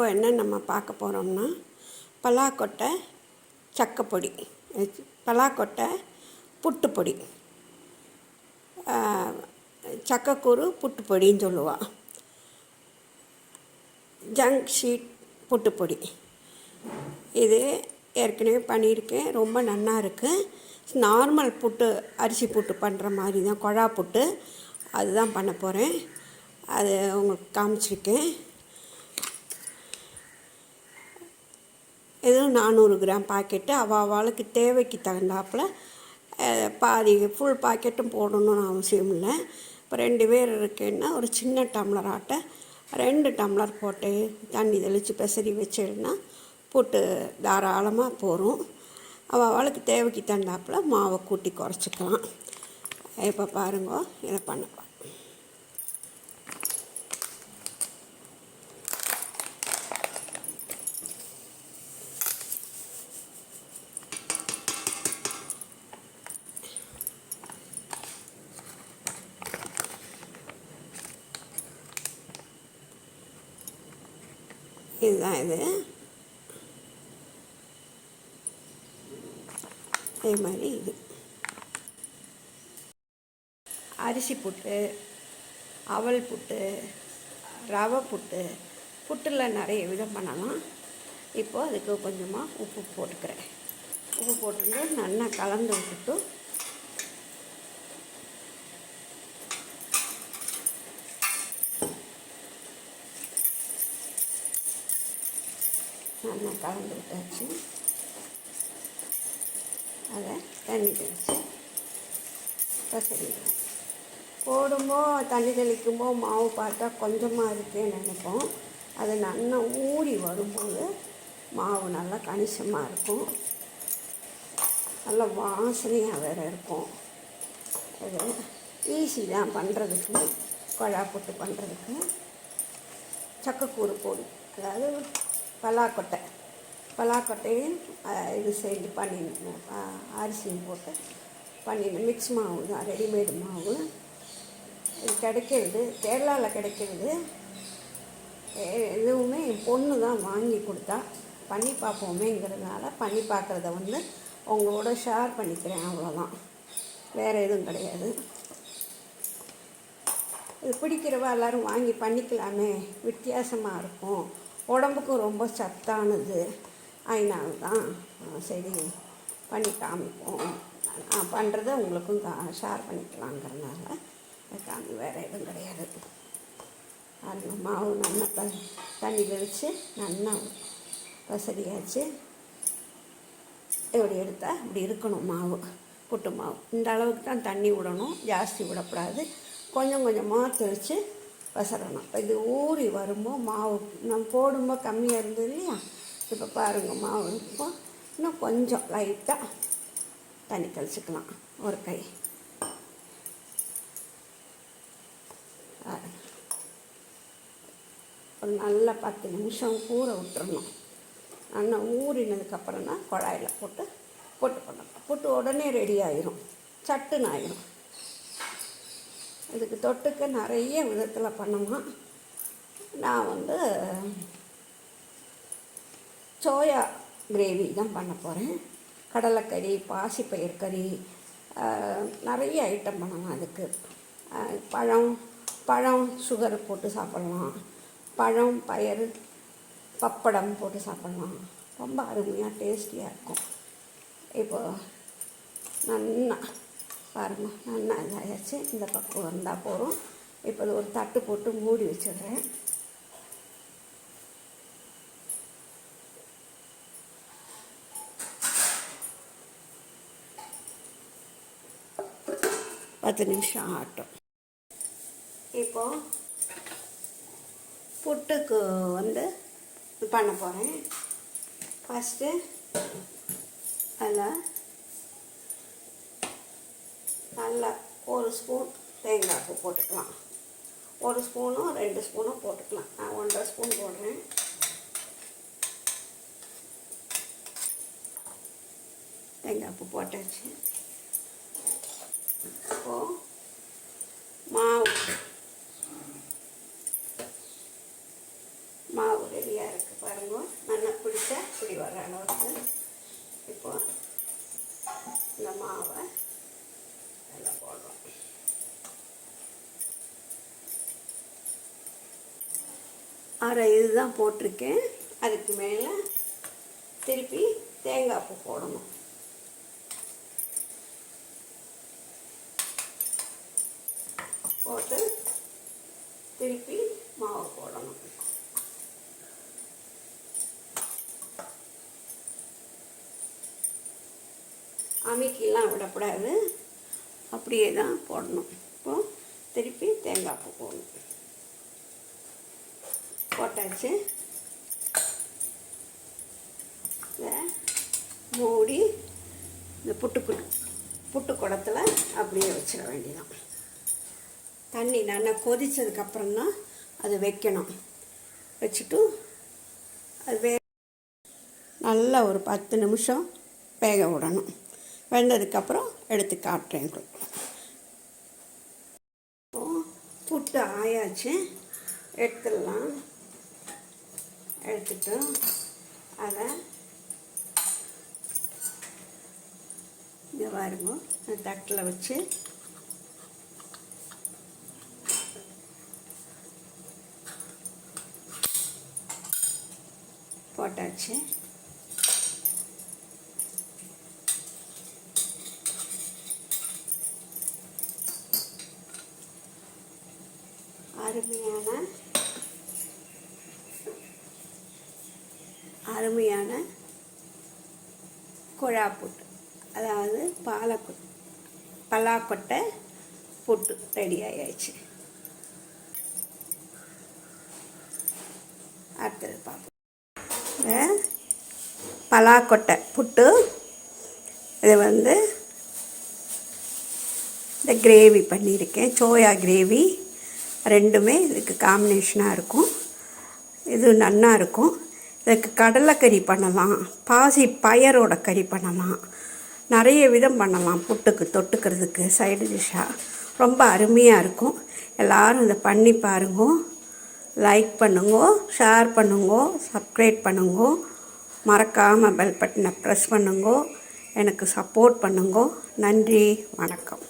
இப்போ என்ன நம்ம பார்க்க போகிறோம்னா பலாக்கொட்டை சக்கைப்பொடி பலாக்கொட்டை புட்டுப்பொடி. சக்கக்கூறு புட்டுப்பொடின்னு சொல்லுவாள் ஜங்க் ஷீட் புட்டுப்பொடி. இது ஏற்கனவே பண்ணியிருக்கேன் ரொம்ப நல்லா இருக்குது நார்மல் புட்டு அரிசி புட்டு பண்ணுற மாதிரி தான் குழா புட்டு. அதுதான் பண்ண போகிறேன் அது உங்களுக்கு காமிச்சிருக்கேன். இதுவும் நானூறு கிராம் பாக்கெட்டு அவள் அவளுக்கு தேவைக்கு தகுந்தாப்பில் பாதி ஃபுல் பாக்கெட்டும் போடணும்னு அவசியம் இல்லை. இப்போ ரெண்டு பேர் இருக்கேன்னா ஒரு சின்ன டம்ளர் ஆட்டை ரெண்டு டம்ளர் போட்டு தண்ணி தெளித்து பெசரி வச்சிருந்தா போட்டு தாராளமாக போகும் அவள் அவளுக்கு தேவைக்கு தகுந்தாப்பில் மாவை கூட்டி குறைச்சிக்கலாம். இப்போ பாருங்க இதை பண்ணலாம் இதுதான் இது. அதே மாதிரி இது. அரிசி புட்டு அவல் புட்டு ரவை புட்டு புட்டில் நிறைய விதம் பண்ணலாம். இப்போது அதுக்கு கொஞ்சமாக உப்பு போட்டுக்கிறேன். உப்பு போட்டுட்டு நல்லா கலந்து விட்டுட்டு நல்லா கலந்து விட்டாச்சு அதை தண்ணி தெளித்து பசங்க போடும்போ தண்ணி தெளிக்கும்போ மாவு பார்த்தா கொஞ்சமாக இருக்கேன்னு நினைப்போம். அது நல்லா ஊறி வரும்போது மாவு நல்லா கணிசமாக இருக்கும். நல்லா வாசனையாக வேறு இருக்கும். அது ஈஸி தான் பண்ணுறதுக்கு கொழா போட்டு பண்ணுறதுக்கு சக்கக்கூறு போடு. அதாவது பலாக்கொட்டை. பலாக்கொட்டையும் இது செய்து பண்ணிடணும். அரிசியும் போட்டு பண்ணிடணும். மிக்ஸ் மாவு தான் ரெடிமேடு மாவு. இது கிடைக்கிறது கேரளாவில் கிடைக்கிறது. எதுவுமே என் பொண்ணு தான் வாங்கி கொடுத்தா பண்ணி பார்ப்போமேங்கிறதுனால பண்ணி பார்க்குறத வந்து உங்களோட ஷேர் பண்ணிக்கிறேன் அவ்வளோதான் வேறு எதுவும் கிடையாது. இது பிடிக்கிறவா எல்லோரும் வாங்கி பண்ணிக்கலாமே. வித்தியாசமாக இருக்கும். உடம்புக்கும் ரொம்ப சத்தானது. அதனால தான் சரி பண்ணி காமிப்போம். நான் பண்ணுறத உங்களுக்கும் கா ஷேர் பண்ணிக்கலாங்கிறதுனால காமி வேறு எதுவும் கிடையாது. அது மாவு நல்லா ப தண்ணி தெளித்து நல்லா வசதியாச்சு இப்படி எடுத்தால் இப்படி இருக்கணும் மாவு புட்டு மாவு. இந்த அளவுக்கு தான் தண்ணி விடணும் ஜாஸ்தி விடக்கூடாது. கொஞ்சம் கொஞ்சமாக தெளித்து வசரணும் இது ஊறி வரும்போது மாவு நம்ம போடும்போது கம்மியாக இருந்தது இல்லையா? இப்போ பாருங்கள் மாவு இப்போ இன்னும் கொஞ்சம் லைட்டாக தண்ணி தெளிச்சுக்கலாம் ஒரு கை. ஒரு நல்ல பத்து நிமிஷம் ஊற விட்டுறணும். நல்லா ஊறினதுக்கப்புறம் தான் குழாயில் போட்டு போட்டு பண்ணணும் போட்டு உடனே ரெடி ஆயிரும். சட்டுன்னு ஆயிரும். இதுக்கு தொட்டுக்க நிறைய விதத்தில் பண்ணலாம் நான் வந்து சோயா கிரேவி தான் பண்ண போகிறேன் கடலைக்கறி பாசிப்பயிர் கறி நிறைய ஐட்டம் பண்ணலாம் அதுக்கு. பழம் பழம் சுகர் போட்டு சாப்பிட்லாம். பழம் பயிர் பப்படம் போட்டு சாப்பிட்லாம். ரொம்ப அருமையாக டேஸ்டியாக இருக்கும். இப்போது நல்லா பாருங்கள் நல்லா இதாகிடுச்சு இந்த பக்கம் வந்தால் போகிறோம் இப்போ ஒரு தட்டு போட்டு மூடி வச்சிடுறேன். பத்து நிமிஷம் ஆகட்டும். இப்போது புட்டுக்கு வந்து பண்ண போகிறேன் ஃபஸ்ட்டு அதில் நல்லா ஒரு ஸ்பூன் தேங்காய் பூ போட்டுக்கலாம். ஒரு ஸ்பூனும் ரெண்டு ஸ்பூனும் போட்டுக்கலாம். நான் ஒன்றரை ஸ்பூன் போடுறேன். தேங்காய் பூ போட்டாச்சு. இப்போது மாவு. மாவு ரெடியாக இருக்குது பாருங்க. நல்லா பிடிச்ச இப்படி வர அளவுக்கு இப்போ இந்த மாவை அதில் போடுறோம். அரை இதுதான் போட்டிருக்கேன். அதுக்கு மேலே திருப்பி தேங்காய் பூ போடணும். போட்டு திருப்பி மாவு போடணும். அமைக்கிலாம் விடக்கூடாது. அப்படியே தான் போடணும். இப்போ திருப்பி தேங்காய் பூ போடணும். போட்டாச்சு. இதை மூடி இந்த புட்டு புட்டு புட்டு குடத்தில் அப்படியே வச்சிட வேண்டியதான் தண்ணி நல்லா கொதித்ததுக்கப்புறம் தான் அது வைக்கணும். வச்சுட்டு அது வே நல்லா ஒரு பத்து நிமிஷம் வேக விடணும். வெந்ததுக்கப்புறம் எடுத்து காட்டுறேன் புட்டு ஆயாச்சு. எடுத்துடலாம். எடுத்துட்டு அதை இங்கே பாருங்க தட்டில் வச்சு போட்டாச்சு. அருமையான அருமையான குழா புட்டு அதாவது பாலக்கொட்டை பலாக்கொட்டை புட்டு ரெடி ஆயாச்சு. அடுத்தது பார்ப்போம் பலாக்கொட்டை புட்டு. இது வந்து இந்த கிரேவி பண்ணியிருக்கேன். Soya gravy. ரெண்டுமே இதுக்கு காம்பினேஷனாக இருக்கும். இது நன்னா இருக்கும். இதுக்கு கடலைக்கறி பண்ணலாம். பாசி பயரோட கறி பண்ணலாம். நிறைய விதம் பண்ணலாம் புட்டுக்கு தொட்டுக்கிறதுக்கு சைடு டிஷ்ஷாக ரொம்ப அருமையாக இருக்கும். எல்லோரும் இதை பண்ணி பாருங்க. லைக் பண்ணுங்க ஷேர் பண்ணுங்க சப்ஸ்கிரைப் பண்ணுங்க. மறக்காமல் பெல் பட்டனை ப்ரெஸ் பண்ணுங்க. எனக்கு சப்போர்ட் பண்ணுங்க. நன்றி வணக்கம்.